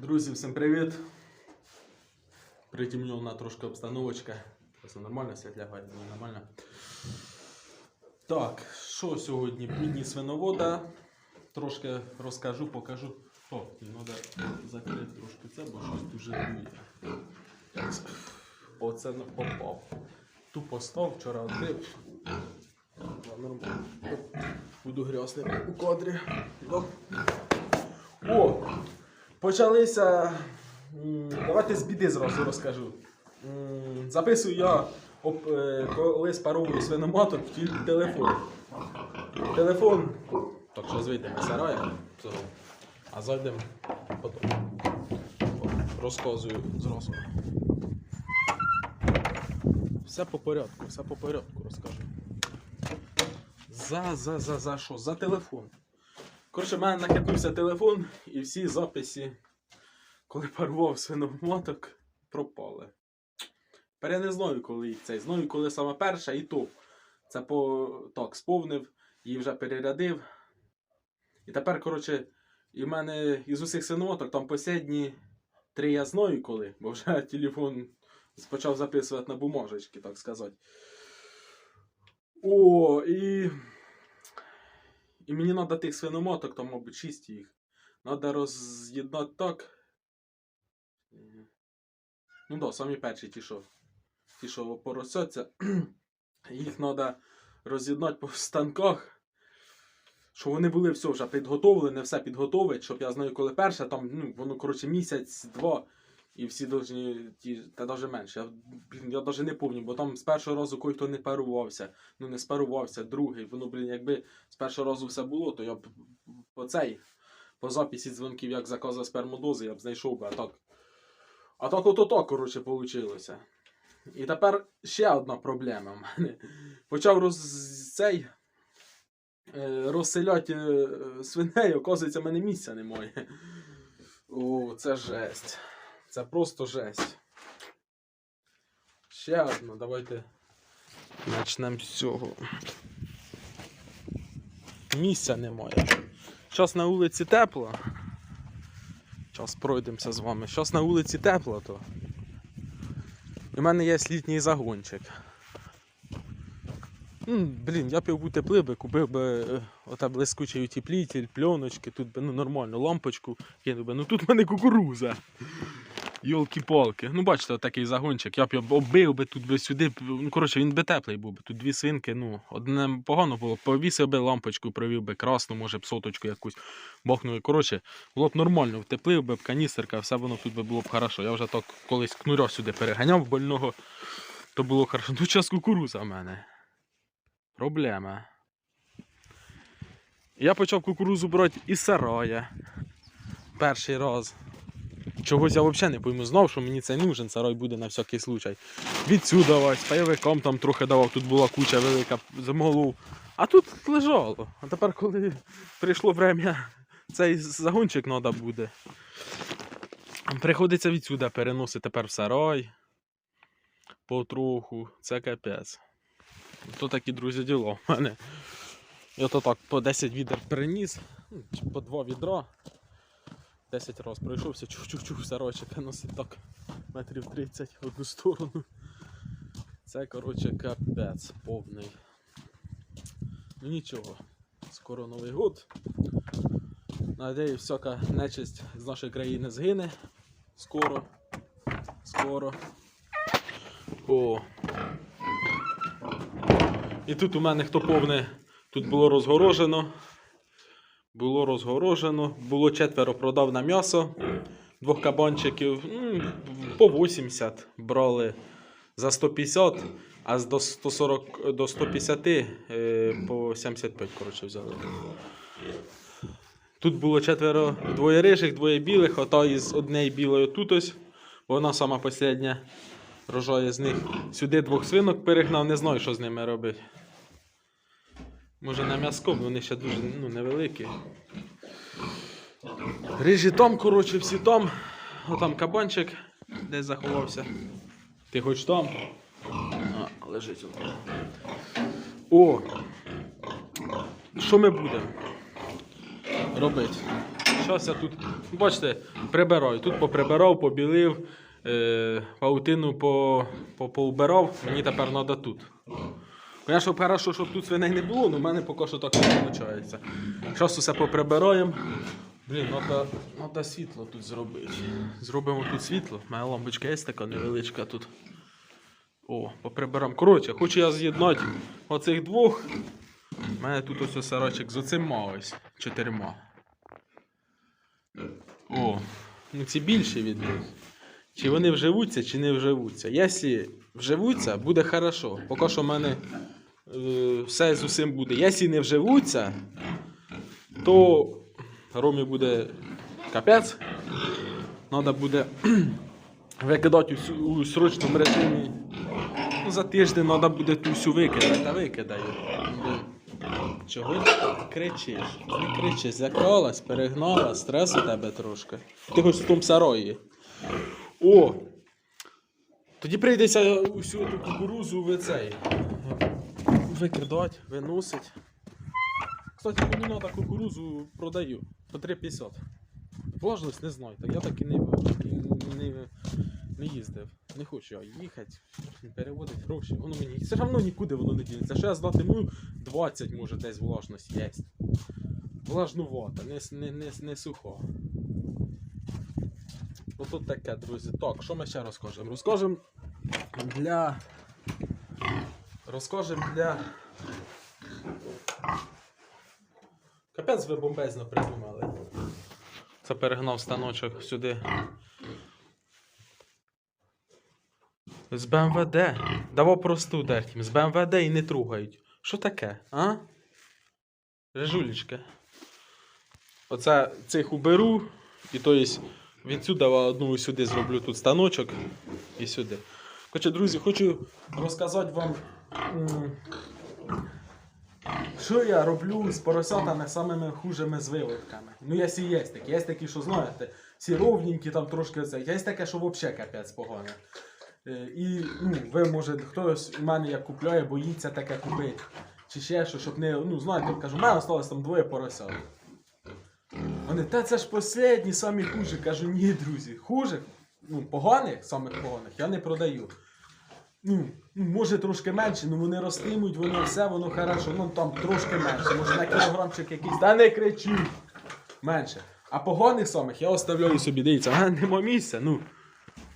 Друзі, всім привіт! Притемнена трошки обстановочка. Все нормально, світ лягає, ну, нормально. Так, що сьогодні? Будні свиновода. Трошки розкажу, покажу. О, треба закрити трошки це, бо щось дуже дує. Оце попав. Тупо став, вчора відкрив. Нормально. Буду грязний у кадрі. О! Почалися. Давайте з біди зразу розкажу. Записую я е, коли спаровую свиноматок в телефон. Телефон. Так, що вийдемо з сарая. А зайдемо потім. Розказую зразу. Все по порядку, все по порядку розкажу. За, за, за, за що? За телефон. Коротше, в мене накипнувся телефон і всі записи, коли парував свиноматок, пропали. Тепер я не знаю, коли їх цей. Знаю, коли саме перша, і то. Це по так, сповнив, її вже перерядив. І тепер, коротше, і в мене із усіх свиноматок там посідні три я знаю коли, бо вже телефон почав записувати на бумажечки, так сказати. О, і. І мені треба тих свиномоток, там, мабуть, 6 їх. Треба роз'єднати так. Ну да, самі перші ті, що. Ті, що поросяться. Їх треба роз'єднати по станках. Щоб вони були все вже підготовлені, все підготовить, щоб я знаю, коли перше, там, ну, воно, коротше, місяць-два. І всі должні, ті, та навіть менше. Я, я навіть не пам'ятаю, бо там з першого разу кой-хто не парувався. Ну не спарувався, другий. Воно, блін, якби з першого разу все було, то я б по цей, по записі дзвонків, як заказав спермодози, я б знайшов би, а так. А так ото так, коротше, вийшло. І тепер ще одна проблема в мене. Почав роз... цей, е, розселяти е, свиней, оказується, в мене місця немає. О, це жесть. Це просто жесть. Ще одна, давайте почнемо з цього. Місця немає. Зараз на вулиці тепло. Зараз пройдемося з вами. Зараз на вулиці тепло, то. В мене є літній загончик. М, Блін, я б його утеплив би, купив би е, ота блискучий утеплитель, пленочки, тут би ну нормально, лампочку кинув би. Ну тут в мене кукуруза. Йолки-палки. Ну, бачите, такий загончик. Я б оббив би тут би сюди. Ну, коротше, він би теплий був би. Тут дві свинки, ну, одне погано було. Повісив би лампочку, провів би красну, може б соточку якусь бахнув. Коротше, було б нормально, втеплив би б каністерка, все воно тут би було б хорошо. Я вже так колись кнуря сюди переганяв больного, то було хорошо. Ну, час кукуруза в мене. Проблема. Я почав кукурузу брати із сарая. Перший раз. Чогось я взагалі не пойму. Знав, що мені це нужен, сарай буде на всякий случай. Відсюди ось, пайовикам там трохи давав, тут була куча велика замолов. А тут лежало. А тепер, коли прийшло время, цей загончик треба буде. Приходиться відсюди переносити тепер в сарай. Потроху. Це капець. То такі, друзі, діло в мене. Я то так по 10 відер приніс, ну, по 2 відра. 10 разів пройшовся, чух-чух-чух, сарочок носить так метрів 30 в одну сторону. Це, коротше, капець повний. Ну нічого, скоро Новий год. Надіюсь, всяка нечисть з нашої країни згине. Скоро. Скоро. О. І тут у мене хто повне, тут було розгорожено. Було розгорожено, було четверо продав на м'ясо. Двох кабанчиків по 80 брали за 150, а до 140 до 150 е, по 75, коротше, взяли. Тут було четверо, двоє рижих, двоє білих, ота із однієї білої тут ось. Вона сама последня рожає з них. Сюди двох свинок перегнав, не знаю, що з ними робити. Може на м'яско, бо вони ще дуже ну, невеликі. Рижі там, коротше, всі там. Отам кабанчик десь заховався. Ти хоч там? А, лежить. он. О! Що ми будемо робити? зараз я тут, бачите, прибираю. Тут поприбирав, побілив, е, паутину по, по, поубирав, мені тепер треба тут. Звісно, хорошо, щоб тут свиней не було, але в мене поки що так не виходить. Зараз усе поприбираємо. Блін, треба, треба світло тут зробити. Зробимо тут світло. Моя лампочка є така невеличка тут. О, поприберемо. Коротше, хочу я з'єднати оцих двох. У мене тут ось сарочок з оцим ось чотирма. О, ну ці більші від них. Чи вони вживуться, чи не вживуться. Якщо вживуться, буде хорошо. Поки що в мене все з усім буде. Якщо не вживуться, то Ромі буде капець. Треба буде викидати у, срочному режимі. Ну, за тиждень треба буде ту всю викидати, а викидаю. Чого ти кричиш? Не кричиш, злякалась, перегнала, стрес у тебе трошки. Ти хоч в тому сарої. О! Тоді прийдеться усю ту кукурузу в цей. Викидати, виносить. Кстати, мені треба кукурузу продаю по 3,50. Влажність не знаю, так я так і не, не, не їздив. Не хочу я їхати, переводити гроші. Воно мені все одно нікуди воно не дінеться. Що я здатиму 20 може десь влажність є. Влажнувата, не, не, не, не сухо. Ото таке, друзі. Так, що ми ще розкажемо? Розкажемо для. Розкажемо для. Капець ви бомбезно придумали. Це перегнав станочок сюди. З БМВД. Давав просту дертім. З БМВД і не тругають. Що таке, а? Режулечка. Оце цих уберу. І то есть відсюди одну сюди зроблю тут станочок і сюди. Хоча, друзі, хочу розказати вам. Що я роблю з поросятами самими хужими з виводками? Ну, якщо є такі, є такі, що знаєте, всі ровненькі, там трошки це. Є таке, що взагалі капець погане. Е, І ну, ви може хтось у мене як купляє, боїться таке купити. Чи ще що, щоб не. Ну, знаєте, кажу, у мене осталось там двоє поросят. Вони, та це ж последні, самі хужі. Кажу, ні, друзі, хужих, ну, поганих, самих поганих, я не продаю. Ну, ну, може трошки менше, ну вони ростимуть, воно все, воно хорошо, ну там трошки менше, може на кілограмчик якийсь. Та не кричу! Менше. А поганих самих я оставляю собі, дивіться, а нема місця. Ну,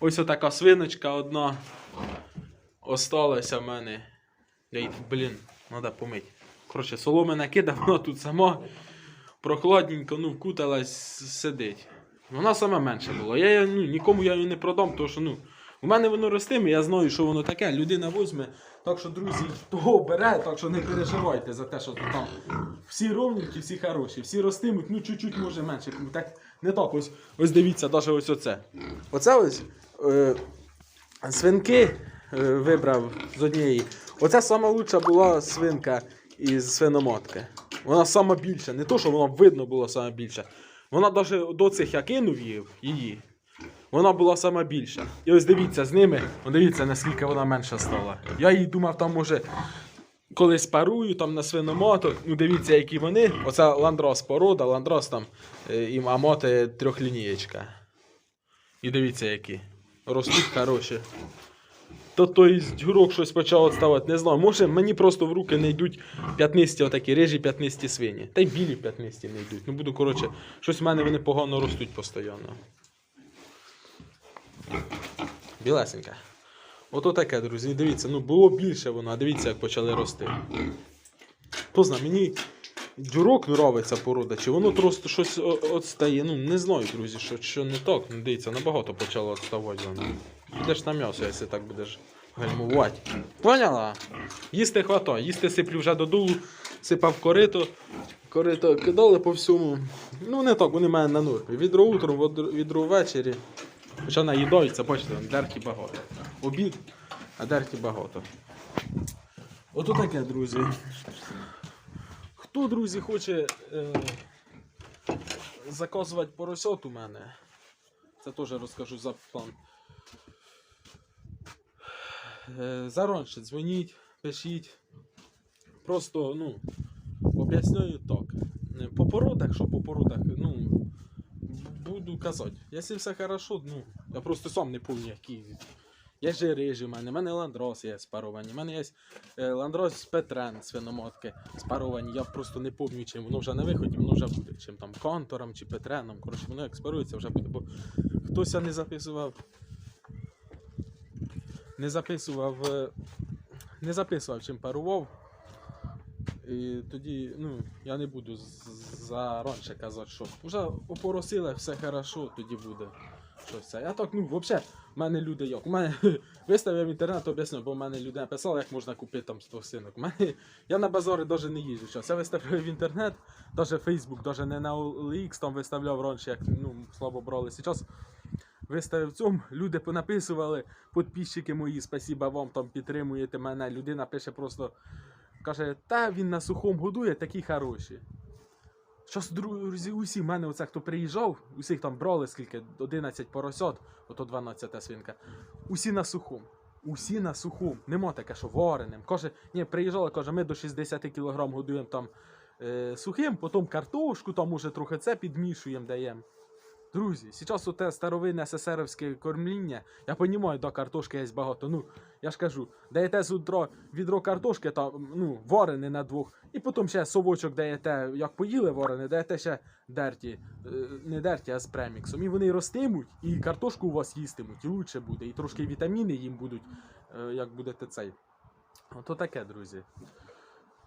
ось отака свиночка одна осталася в мене. Блін, треба помити. Коротше, соломи накидав, вона тут сама прохладненько, ну, вкуталась, сидить. Вона саме менше була. Я ну, нікому я її не продам, тому що ну, у мене воно ростиме, я знаю, що воно таке. Людина возьме. Так що, друзі, того бере, так що не переживайте за те, що там всі ровненькі, всі хороші, всі ростимуть, ну чуть-чуть може менше. Ну, Так, не так, ось, ось дивіться, навіть ось оце. Оце ось е, свинки е, вибрав з однієї. Оце сама була свинка із свиноматки. Вона сама більша, не то, що вона видно сама більша. Вона навіть до цих я кинув її. Вона була сама більша. І ось дивіться з ними, дивіться, наскільки вона менша стала. Я їй думав, там може колись парую там на свиноматок. Ну дивіться, які вони. Оце ландрос порода, ландрос там е, і амоти трьохлінієчка. І дивіться, які. Ростуть хороші. То той з дюрок щось почав відставати, не знаю. Може мені просто в руки не йдуть п'ятнисті, отакі рижі п'ятнисті свині. Та й білі п'ятнисті не йдуть. Ну буду, коротше, щось в мене вони погано ростуть постійно. Білесенька. Ото таке, друзі. Дивіться, ну було більше воно, а дивіться, як почали рости. Хто знає, мені дюрок нравиться порода, чи воно просто щось отстає. Ну, не знаю, друзі, що, що не так. Ну, дивіться, набагато почало відставати воно. Підеш на м'ясо, якщо так будеш гальмувати. Поняла? Їсти хватає, їсти сиплю вже додолу, сипав корито, корито кидали по всьому. Ну, не так, вони мене на нормі. Відро утром, відро ввечері. Хоча наїдаються, бачите, там дерті багато. Обід, а дерті багато. Ото таке, друзі. Хто, друзі, хоче е, заказувати поросят у мене, це теж розкажу за план. Е, заранше дзвоніть, пишіть. Просто, ну, об'ясняю так. Е, По породах, що по породах, ну, буду казати. Якщо все хорошо, ну, я просто сам не пам'ятаю, які. Є жирижі в мене, в мене ландрос є спаровані, в мене є е, ландрос Петрен свиноматки спаровані. Я просто не пам'ятаю, чим воно вже на виході, воно вже буде. Чим там контором чи Петреном. Коротше, воно як вже буде. Бо хтось не записував. Не записував. е, Не записував, чим парував. І тоді, ну, я не буду заранше казати, що вже опоросили, все хорошо, тоді буде щось. Я так, ну, взагалі, в мене люди як. У мене виставив інтернет, об'ясню, бо в мене люди написали, як можна купити там 100 синок. Мене, я на базари навіть не їжджу. Зараз я виставив в інтернет, навіть Facebook, навіть не на OLX там виставляв раніше, як ну, слабо брали. Зараз виставив цьому, люди понаписували, підписчики мої, спасіба вам там підтримуєте мене. Людина пише просто. Каже, та він на сухому годує, такі хороші. Щас, друзі, усі в мене оце, хто приїжджав, усіх там брали скільки, 11 поросят, ото 12 свинка. Усі на сухому. Усі на сухому. Нема таке, що вареним. Каже, ні, приїжджали, каже, ми до 60 кг годуємо там е, сухим, потім картошку, там уже трохи це підмішуємо, даємо. Друзі, зараз оте старовинне СССРівське кормління, я розумію, да, картошки є багато. Ну, я ж кажу, даєте з утра відро картошки, там, ну, варене на двох, і потім ще совочок даєте, як поїли варене, даєте ще дерті, е, не дерті, а з преміксом. І вони ростимуть, і картошку у вас їстимуть, і лучше буде, і трошки вітаміни їм будуть, е, як будете цей. Ото таке, друзі.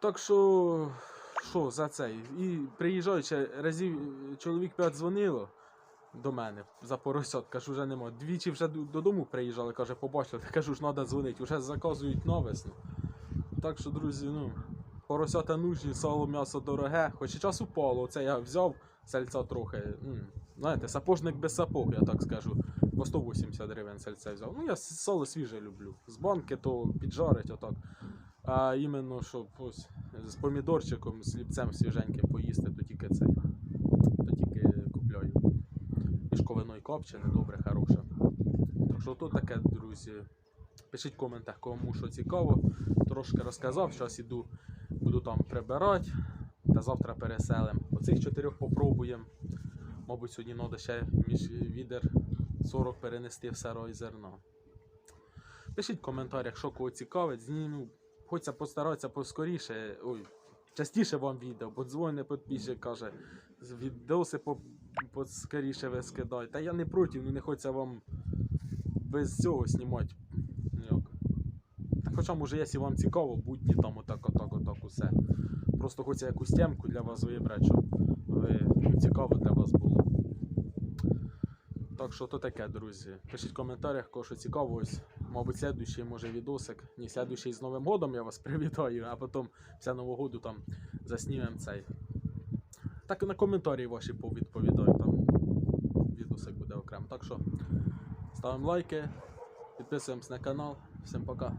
Так що, що за цей? І приїжджаючи, разів чоловік 5 дзвонило до мене за поросят, кажу, вже нема. Двічі вже додому приїжджали, каже, побачили, кажу ж, треба дзвонити, вже заказують на весну. Так що, друзі, ну, поросята нужні, сало м'ясо дороге, хоч і час упало, це я взяв сальця трохи. Знаєте, сапожник без сапог, я так скажу. По 180 гривень сальце взяв. Ну, я сало свіже люблю. З банки то піджарить отак. А іменно, щоб ось з помідорчиком, з хлібцем свіженьким поїсти, то тільки цей. Тільки купляю. Копчене, добре, хороше. Так що то таке, друзі. Пишіть в коментах, кому що цікаво. Трошки розказав, зараз іду, буду там прибирати. Та завтра переселимо. Оцих чотирьох попробуємо. Мабуть, сьогодні треба ще між відер 40 перенести в сиро зерно. Пишіть в коментарях, що кого цікавить, зніму. Хочеться постаратися поскоріше. Ой, частіше вам відео, бо дзвони підписчик каже, відоси по, поскоріше ви скидай. Та я не проти, ну не хочеться вам без цього знімати. Ну. Хоча, може, якщо вам цікаво, будні там отак, отак, отак, усе. Просто хочеться якусь темку для вас вибрати, щоб ви, цікаво для вас було. Так що то таке, друзі. Пишіть в коментарях, кого що цікаво. Мабуть, слідуючий може відосик. Ні, слідуючий з Новим годом я вас привітаю, а потім після Нового году там заснімемо цей. Так і на коментарі ваші повідповідаю, там відосик буде окремо. Так що ставимо лайки, підписуємось на канал. Всім пока.